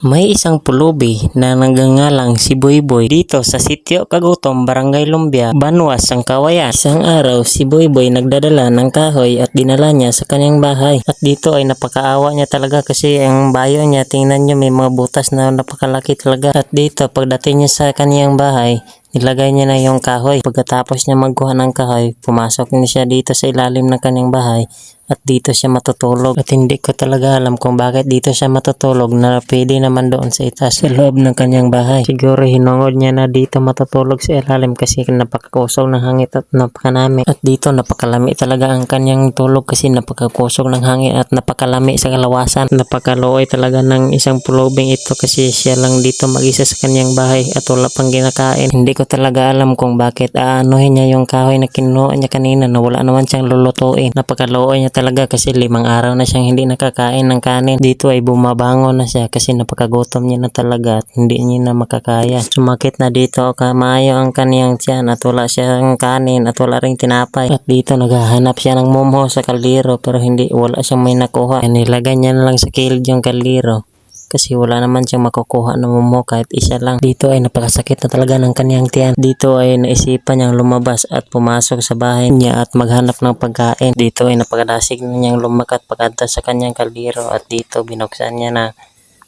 May isang pulubi na nagngangalang si Boyboy dito sa sitio Kagutom, Barangay Lumbia, Banwas, Sangkawayan. Isang araw si Boyboy nagdadala ng kahoy at dinala niya sa kanyang bahay. At dito ay napakaawa niya talaga kasi ang bayo niya tingnan niyo may mga butas na napakalaki talaga. At dito pagdating niya sa kanyang bahay, Nilagay niya na yung kahoy. Pagkatapos niya magkuha ng kahoy, pumasok niya siya dito sa ilalim ng kanyang bahay at dito siya matutulog. At hindi ko talaga alam kung bakit dito siya matutulog na pwede naman doon sa itaas sa loob ng kanyang bahay. Siguro hinungod niya na dito matutulog sa ilalim kasi napakakusog ng hangin at napakanami. At dito napakalami talaga ang kanyang tulog kasi napakakusog ng hangin at napakalami sa kalawasan. Napakaluoy talaga ng isang pulubing ito kasi siya lang dito mag-isa sa kanyang bahay at wala pang ginakain. Hindi ko talaga alam kung bakit aanuhin niya yung kahoy na kinuha niya kanina na wala naman siyang lulutuin. Napakaluoy niya talaga kasi limang araw na siyang hindi nakakain ng kanin. Dito ay bumabangon na siya kasi napakagutom niya na talaga at hindi niya na makakaya. Sumakit na dito kamayo ang kaniyang tiyan at wala siyang kanin at wala ring tinapay. At dito naghahanap siya ng mumho sa kaldero pero hindi wala siyang may nakuha. Nilagay niya na lang sa kilid yung kaldero kasi wala naman siyang makukuha ng mumo kahit isa lang. Dito ay napakasakit na talaga ng kanyang tiyan. Dito ay naisipan niyang lumabas at pumasok sa bahay niya at maghanap ng pagkain. Dito ay napakadasig na niyang lumakat pagkanta sa kanyang kaldero at dito binuksan niya na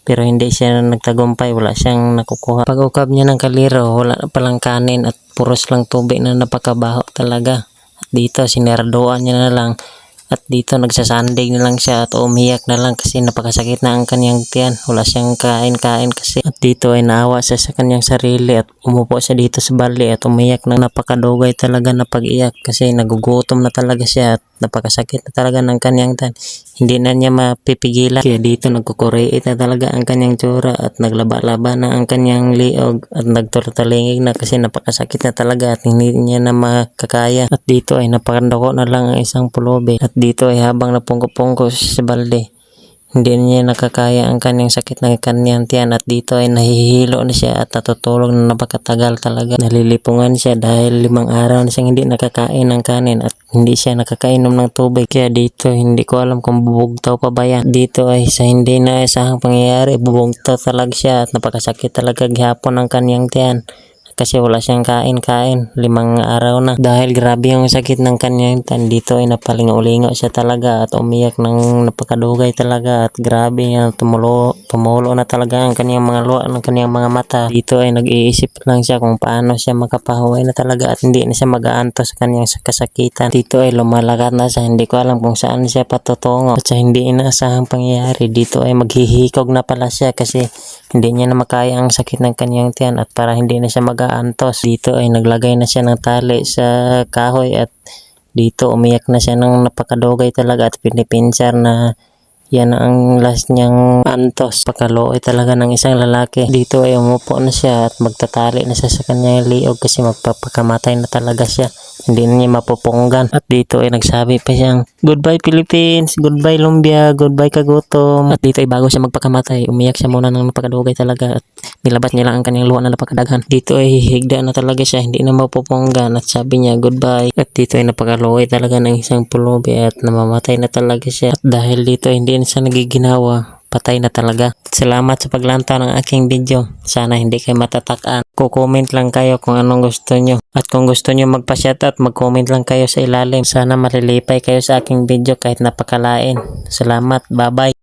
pero hindi siya nagtagumpay, wala siyang nakukuha. Pag-ukab niya ng kaliro, wala na palang kanin at puros lang tubig na napakabaho talaga. At dito, sineraduan niya na lang at dito nagsasandig na lang siya at umiyak na lang kasi napakasakit na ang kanyang tiyan. Wala siyang kain-kain kasi. At dito ay naawa siya sa kanyang sarili at umupo siya dito sa bali at umiyak na napakadugay talaga na pag-iyak kasi nagugutom na talaga siya at napakasakit na talaga ng kanyang tiyan. Hindi na niya mapipigilan. Kaya dito nagkukureiit na talaga ang kanyang tsura at naglaba-laba na ang kanyang liog at nagturtalingig na kasi napakasakit na talaga at hindi niya na makakaya. At dito ay napakandako na lang ang isang pulubi at dito ay habang napungko-pungko sa balde. Hindi niya nakakaya ang kanyang sakit ng kanyang tiyan at dito ay nahihilo na siya at natutulog na napakatagal talaga. Nalilipungan siya dahil limang araw na siyang hindi nakakain ng kanin at hindi siya nakakainom ng tubig. Kaya dito hindi ko alam kung bubugtaw pa ba yan. Dito ay sa hindi na isahang pangyayari bubugtaw talaga siya at napakasakit talaga gihapon ang kanyang tiyan kasi wala siyang kain-kain. Limang araw na. Dahil grabe yung sakit ng kanyang tan dito ay napalingo-lingo siya talaga at umiyak ng napakadugay talaga at grabe yan tumulo tumulo na talaga ang kanyang mga luha ng kanyang mga mata. Dito ay nag-iisip lang siya kung paano siya makapahuway na talaga at hindi na siya mag-aanto sa kanyang kasakitan. Dito ay lumalakad na siya. Hindi ko alam kung saan siya patutungo. At sa hindi inaasahang pangyayari dito ay maghihikog na pala siya kasi hindi niya na makaya ang sakit ng kanyang tiyan at para hindi na siya mag-aantos. Dito ay naglagay na siya ng tali sa kahoy at dito umiyak na siya ng napakadugay talaga at pinipinsar na yan ang last niyang antos. Pagkaluoy talaga ng isang lalaki. Dito ay umupo na siya at magtatali na siya sa kanyang liog kasi magpapakamatay na talaga siya. Hindi na niya mapupunggan. At dito ay nagsabi pa siyang, Goodbye Philippines, goodbye Lumbia, goodbye Kagutom. At dito ay bago siya magpakamatay, umiyak siya muna ng napakadugay talaga at nilabas niya lang ang kanyang luha na napakadaghan. Dito ay higda na talaga siya, hindi na mapupunggan at sabi niya goodbye. At dito ay napakaluoy talaga ng isang pulubi at namamatay na talaga siya. At dahil dito hindi na siya nagiginawa, patay na talaga. Salamat sa paglantaw ng aking video. Sana hindi kayo matatakan. Kukomment lang kayo kung anong gusto nyo. At kung gusto nyo magpa-shoutout, mag-comment lang kayo sa ilalim. Sana malilipay kayo sa aking video kahit napakalain. Salamat. Bye-bye.